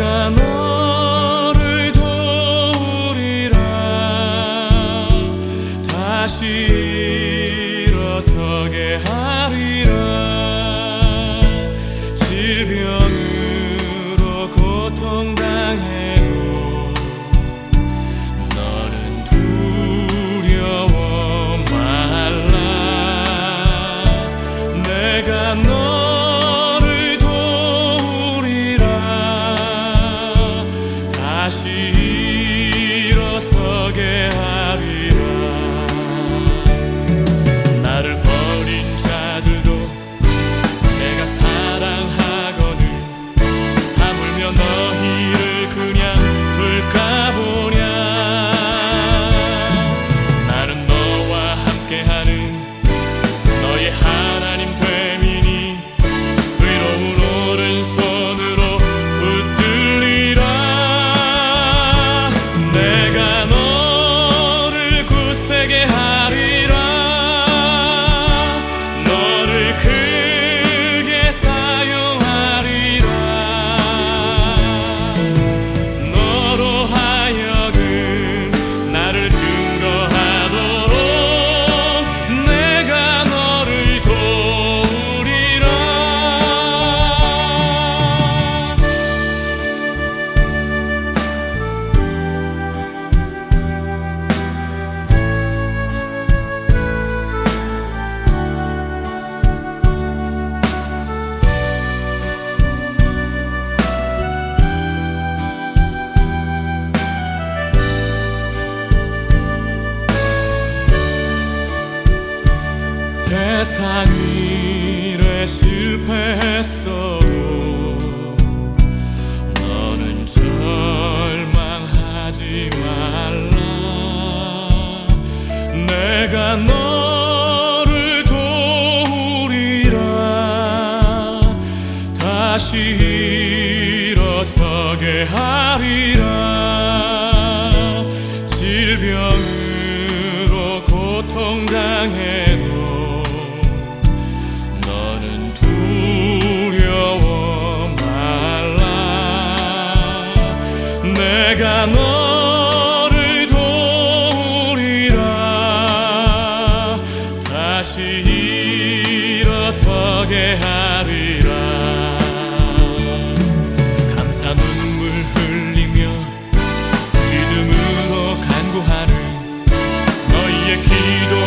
i gano 세상 일에 실패했어도 너는 절망하지 말라. 내가 너를 도우리라. 다시 일어서게 하리라. 질병으로 고통당해. 너를 도우리라. 다시 일어서게 하리라. 감사 눈물 흘리며 믿음으로 간구하는 너희의 기도